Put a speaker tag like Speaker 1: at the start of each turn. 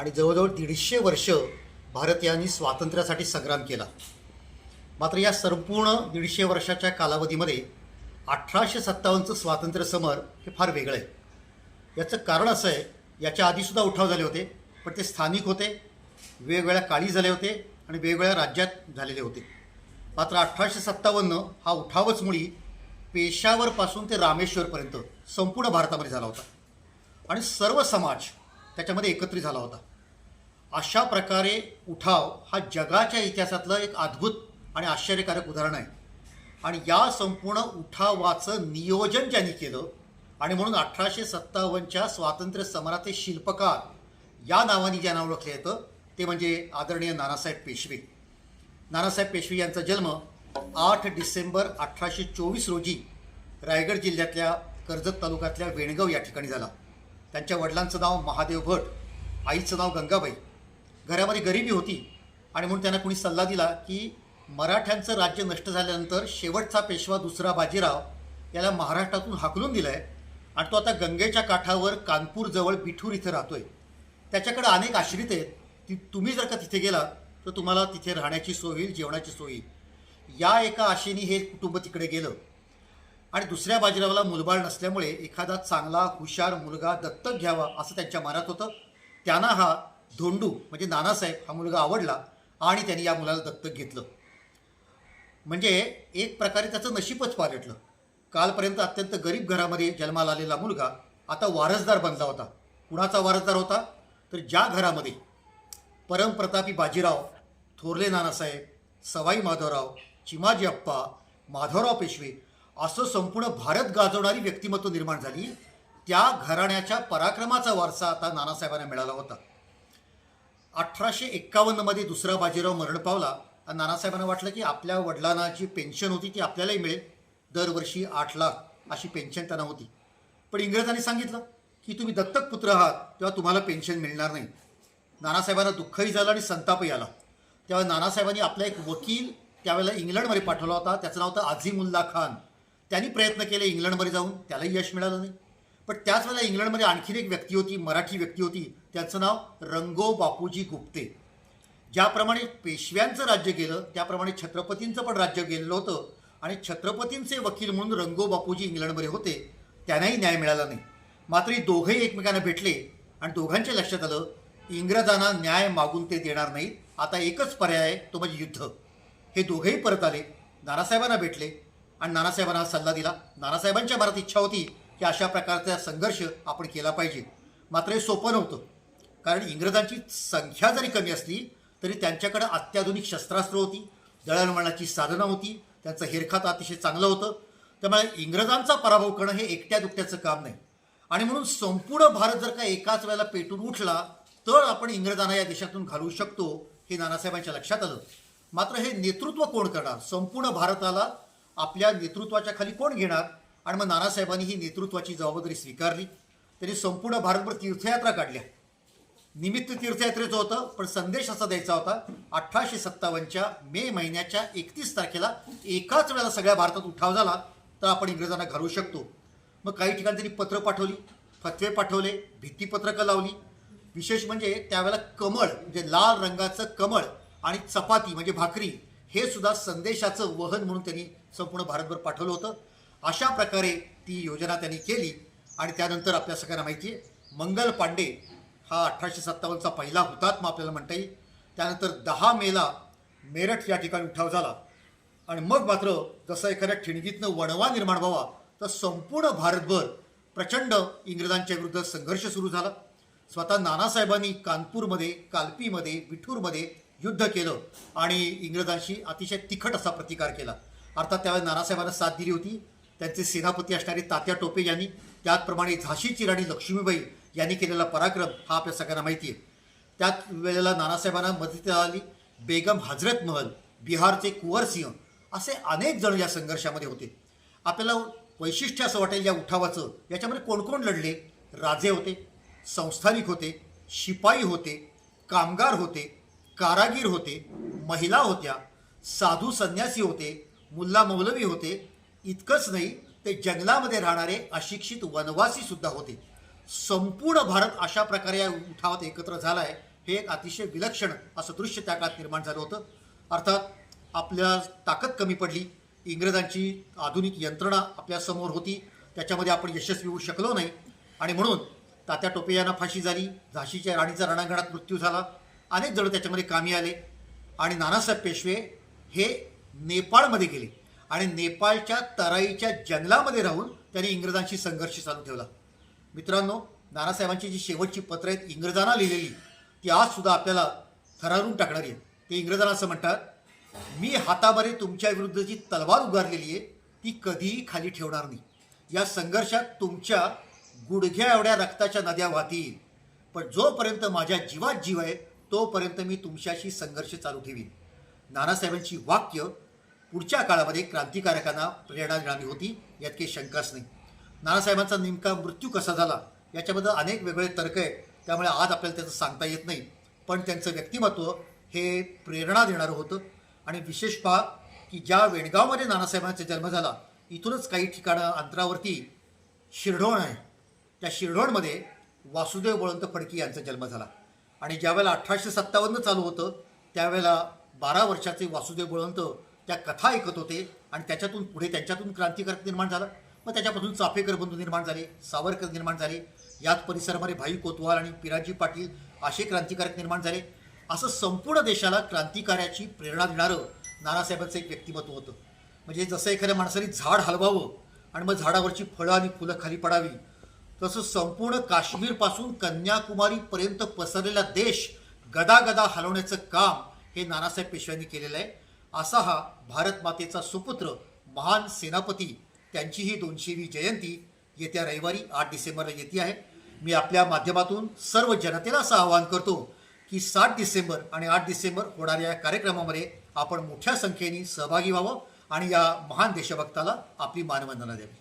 Speaker 1: आणि जवळजवळ दीडशे वर्ष भारतीयांनी स्वातंत्र्यासाठी संग्राम केला. मात्र या संपूर्ण दीडशे वर्षाच्या कालावधीमध्ये अठराशे सत्तावन्नचं स्वातंत्र्य समर हे फार वेगळं आहे. याचं कारण असं आहे याच्या आधीसुद्धा उठाव झाले होते पण ते स्थानिक होते वेगवेगळ्या काळी झाले होते आणि वेगवेगळ्या राज्यात झालेले होते. मात्र अठराशे सत्तावन्न हा उठावच मुळी पेशावरपासून ते रामेश्वरपर्यंत संपूर्ण भारतामध्ये झाला होता. आणि सर्व समाज त्याच्यामध्ये एकत्रित झाला होता. अशा प्रकारे उठाव हा जगाच्या इतिहासातलं एक अद्भुत आणि आश्चर्यकारक उदाहरण आहे. आणि या संपूर्ण उठावाचं नियोजन ज्यांनी केलं आणि म्हणून अठराशे सत्तावन्नच्या स्वातंत्र्य समराचे शिल्पकार या नावाने ज्यांना ओळखलं येतं ते म्हणजे आदरणीय नानासाहेब पेशवे. नानासाहेब पेशवे यांचा जन्म आठ डिसेंबर अठराशे चोवीस रोजी रायगड जिल्ह्यातल्या कर्जत तालुक्यातल्या वेणगाव या ठिकाणी झाला. त्यांच्या वडिलांचं नाव महादेव भट आईचं नाव गंगाबाई घरामध्ये गरिबी होती आणि म्हणून त्यांना कुणी सल्ला दिला की मराठ्यांचं राज्य नष्ट झाल्यानंतर शेवटचा पेशवा दुसरा बाजीराव याला महाराष्ट्रातून हाकलून दिलं आहे आणि तो आता गंगेच्या काठावर कानपूरजवळ बिठूर इथं राहतो आहे त्याच्याकडे अनेक आश्रित आहेत. ती तुम्ही जर का तिथे गेला तर तुम्हाला तिथे राहण्याची सोय होईल जेवणाची सोय होईल. या एका आशेने हे कुटुंब तिकडे गेलं. आणि दुसऱ्या बाजीरावाला मुलबाळ नसल्यामुळे एखादा चांगला हुशार मुलगा दत्तक घ्यावा असं त्यांच्या मनात होतं. त्यांना हा धोंडू म्हणजे नानासाहेब हा मुलगा आवडला आणि त्यांनी या मुलाला दत्तक घेतलं. म्हणजे एक प्रकारे त्याचं नशीबच पालटलं. कालपर्यंत अत्यंत गरीब घरामध्ये जन्माला आलेला मुलगा आता वारसदार बनला होता. कुणाचा वारसदार होता? तर ज्या घरामध्ये परमप्रतापी बाजीराव थोरले नानासाहेब सवाई माधवराव चिमाजी अप्पा माधवराव पेशवे असं संपूर्ण भारत गाजवणारी व्यक्तिमत्व निर्माण झाली त्या घराण्याच्या पराक्रमाचा वारसा आता नानासाहेबांना मिळाला होता. अठराशे एक्कावन्नमध्ये दुसरा बाजीराव मरण पावला. आणि नानासाहेबांना वाटलं की आपल्या वडिलांना जी पेन्शन होती ती आपल्यालाही मिळेल. दरवर्षी आठ लाख अशी पेन्शन त्यांना होती. पण इंग्रजांनी सांगितलं की तुम्ही दत्तक पुत्र आहात तेव्हा तुम्हाला पेन्शन मिळणार नाही. नानासाहेबांना दुःखही झालं आणि संतापही आला. तेव्हा नानासाहेबांनी आपला एक वकील त्यावेळेला इंग्लंडमध्ये पाठवला होता. त्याचं नाव होतं आझिमुल्ला खान. त्यांनी प्रयत्न केले इंग्लंडमध्ये जाऊन. त्यालाही यश मिळालं नाही. पण त्याच वेळेला इंग्लंडमध्ये आणखीन एक व्यक्ती होती मराठी व्यक्ती होती. त्याचं नाव रंगो बापूजी गुप्ते. ज्याप्रमाणे पेशव्यांचं राज्य गेलं त्याप्रमाणे छत्रपतींचं पण राज्य गेलेलं होतं. आणि छत्रपतींचे वकील म्हणून रंगो बापूजी इंग्लंडमध्ये होते त्यांनाही न्याय मिळाला नाही. मात्र दोघंही एकमेकांना भेटले आणि दोघांच्या लक्षात आलं इंग्रजांना न्याय मागून ते देणार नाहीत. आता एकच पर्याय आहे तो म्हणजे युद्ध. हे दोघेही परत आले नानासाहेबांना भेटले आणि नानासाहेबांना सल्ला दिला. नानासाहेबांच्या मनात इच्छा होती की अशा प्रकारचा संघर्ष आपण केला पाहिजे. मात्र हे सोपं नव्हतं. कारण इंग्रजांची संख्या जरी कमी असली तरी त्यांच्याकडे अत्याधुनिक शस्त्रास्त्र होती दळणवळणाची साधनं होती त्यांचं हेरखात अतिशय चांगलं होतं. त्यामुळे इंग्रजांचा पराभव करणं हे एकट्या दुकट्याचं काम नाही. आणि म्हणून संपूर्ण भारत जर का एकाच वेळेला पेटून उठला तर आपण इंग्रजांना या देशातून घालवू शकतो हे नानासाहेबांच्या लक्षात आलं. मात्र हे नेतृत्व कोण करणार? संपूर्ण भारताला आपल्या नेतृत्वाच्या खाली कोण घेणार? आणि मग नानासाहेबांनी ही नेतृत्वाची जबाबदारी स्वीकारली. त्यांनी संपूर्ण भारतभर तीर्थयात्रा काढल्या. निमित्त तीर्थयात्रेचं होतं पण संदेश असा द्यायचा होता अठराशे सत्तावन्नच्या मे महिन्याच्या एकतीस तारखेला एकाच वेळेला सगळ्या भारतात उठाव झाला तर आपण इंग्रजांना घालवू शकतो. मग काही ठिकाणी त्यांनी पत्र पाठवली फतवे पाठवले भीतीपत्रकं लावली. विशेष म्हणजे त्यावेळेला कमळ म्हणजे लाल रंगाचं कमळ आणि चपाती म्हणजे भाकरी हे सुद्धा संदेशाचं वहन म्हणून त्यांनी संपूर्ण भारतभर पाठवलं होतं. अशा प्रकारे ती योजना त्यांनी केली आणि त्यानंतर आपल्या सगळ्यांना माहिती आहे मंगल पांडे हा अठराशे सत्तावन्नचा पहिला हुतात्मा आपल्याला म्हणता येईल. त्यानंतर दहा मेला मेरठ या ठिकाणी उठाव झाला. आणि मग मात्र जसं एखाद्या ठिणगीतनं वणवा निर्माण व्हावा तर संपूर्ण भारतभर प्रचंड इंग्रजांच्या विरुद्ध संघर्ष सुरू झाला. स्वतः नानासाहेबांनी कानपूरमध्ये कालपीमध्ये विठूरमध्ये युद्ध केलं आणि इंग्रजांशी अतिशय तिखट असा प्रतिकार केला. अर्थात त्यावेळेस नानासाहेबांना साथ दिली होती. त्यांचे सेनापती असणारे तात्या टोपे यांनी त्याचप्रमाणे झाशीची राणी लक्ष्मीबाई यांनी केलेला पराक्रम हा आपल्या सगळ्यांना माहिती आहे त्याच वेळेला नानासाहेबांना मदतीला आली बेगम हजरत महल बिहारचे कुंवरसिंह असे अनेक जण या संघर्षामध्ये होते. आपल्याला वैशिष्ट्य असं वाटेल या उठावाचं. याच्यामध्ये कोण कोण लढले? राजे होते संस्थानिक होते शिपाई होते कामगार होते कारागीर होते महिला होत्या साधू संन्यासी होते मुल्ला मौलवी होते इतकंच नाही ते जंगलामध्ये राहणारे अशिक्षित वनवासी सुद्धा होते. संपूर्ण भारत अशा प्रकारे या उठावात एकत्र झाला आहे हे एक अतिशय विलक्षण असं दृश्य त्या काळात निर्माण झालं होतं. अर्थात आपल्या ताकद कमी पडली इंग्रजांची आधुनिक यंत्रणा आपल्यासमोर होती त्याच्यामध्ये आपण यशस्वी होऊ शकलो नाही. आणि म्हणून तात्या टोपे यांना फाशी झाली झाशीच्या राणीचा रणांगणात मृत्यू झाला. अनेक जण त्याच्यामध्ये कामी आले. आणि नानासाहेब पेशवे हे नेपाळमध्ये गेले. आणि नेपाळच्या तराईच्या जंगलामध्ये राहून त्यांनी इंग्रजांशी संघर्ष चालू ठेवला. मित्रांनो नानासाहेबांची जी शेवटची पत्र आहेत इंग्रजांना लिहिलेली ती आज सुद्धा आपल्याला थरारून टाकणारी आहेत. ते इंग्रजांना असं म्हणतात मी हाताबारे तुमच्या विरुद्ध जी तलवार उगारलेली आहे ती कधीही खाली ठेवणार नाही. या संघर्षात तुमच्या गुडघ्या एवढ्या रक्ताच्या नद्या वाहतील. पण जोपर्यंत माझ्या जीवात जीव आहे तोपर्यंत मी तुमच्याशी संघर्ष चालू ठेवीन. नानासाहेबांची वाक्य पुढच्या काळामध्ये क्रांतिकारकांना प्रेरणा देणारी होती यात काही शंकाच नाही. नानासाहेबांचा नेमका मृत्यू कसा झाला याच्याबद्दल अनेक वेगवेगळे तर्क आहे त्यामुळे आज आपल्याला त्याचं सांगता येत नाही. पण त्यांचं व्यक्तिमत्व हे प्रेरणा देणारं होतं. आणि विशेष पहा की ज्या वेणगावमध्ये नानासाहेबांचा जन्म झाला इथूनच काही ठिकाणं अंतरावरती शिरढोण आहे. त्या शिरढोणमध्ये वासुदेव बळवंत फडके यांचा जन्म झाला. आणि ज्यावेळेला अठराशे सत्तावन्न चालू होतं त्यावेळेला बारा वर्षाचे वासुदेव बळवंत त्या कथा ऐकत होते आणि त्याच्यातून पुढे त्यांच्यातून क्रांतिकारक निर्माण झाला. मग त्याच्यापासून चाफेकर बंधू निर्माण झाले सावरकर निर्माण झाले याच परिसरामध्ये भाई कोतवाल आणि पिराजी पाटील असे क्रांतिकारक निर्माण झाले. असं संपूर्ण देशाला क्रांतिकार्याची प्रेरणा देणारं नानासाहेबांचं एक व्यक्तिमत्व होतं. म्हणजे जसं एखाद्या माणसाने झाड हलवावं आणि मग झाडावरची फळं आणि फुलं खाली पडावी तसं संपूर्ण काश्मीरपासून कन्याकुमारीपर्यंत पसरलेला देश गदागदा हलवण्याचं काम हे नानासाहेब पेशव्यांनी केलेलं आहे. असा हा भारत मातेचा सुपुत्र महान सेनापती त्यांची ही दोनशेवी जयंती येत्या रविवारी आठ डिसेंबरला येते आहे. मी आपल्या माध्यमातून सर्व जनतेला असं आवाहन करतो की सात डिसेंबर आणि आठ डिसेंबर होणाऱ्या या कार्यक्रमामध्ये आपण मोठ्या संख्येने सहभागी व्हावं आणि या महान देशभक्ताला आपली मानवंदना द्यावी.